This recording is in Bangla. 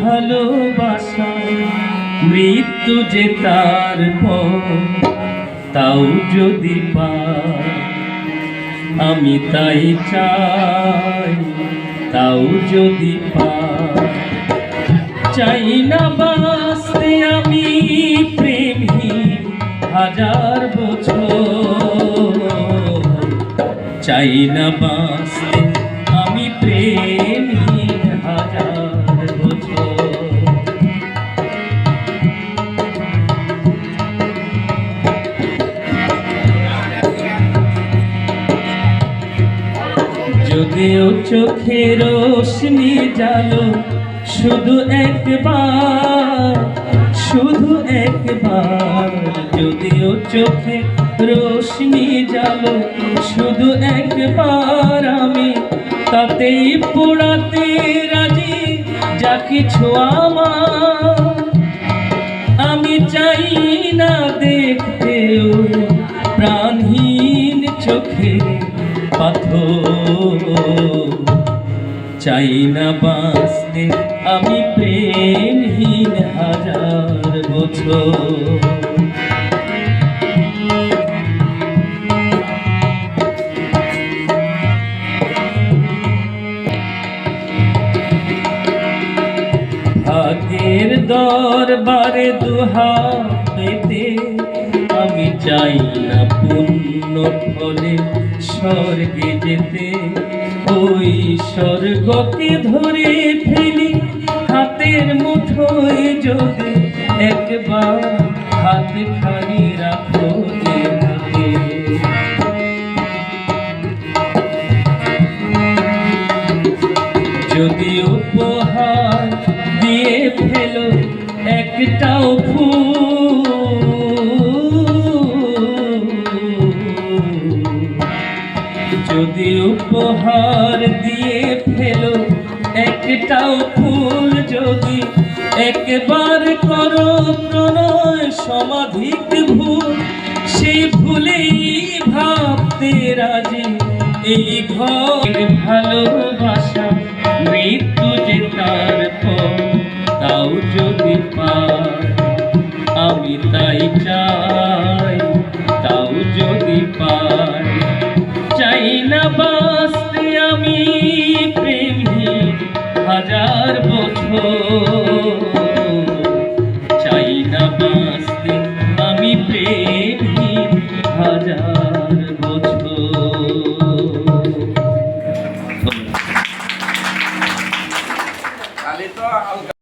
ভালোবাসা, মৃত্যু যে তার তাও যদি পাই আমি তাই চাই, তাও যদি পাই চাই না বাঁচতে আমি প্রেমহীন হাজার বছর। চাই না বাঁচতে যদিও চোখে রোশনি জালো শুধু একবার শুধু একবার। যদিও চোখে রোশনি জালো শুধু একবার আমি তাতেই পোড়াতে রাজি, যা কিছু আমার। আমি চাই না দেখতে ওই প্রাণহীন চোখে। পাথর। চাই না বাঁচতে আমি প্রেমহীন হাজার বছর। ভাগ্যের দরবারে দুহা চাই না পুণ্য ফলে স্বর্গে যেতে, ওই স্বর্গকে ধরে ফেলি হাতের মুঠোয় যদি একবার হাত খানি রাখো যদি উপহার দিয়ে ফেলো একটাও ফুল উপহার দিয়ে ফেলো। একটাও ফুল যদি একবার করো প্রণয় সমাধিক ভুল, সে ভুলেই ভাবতে রাজি। এই ঘর ভালোবাসা বছর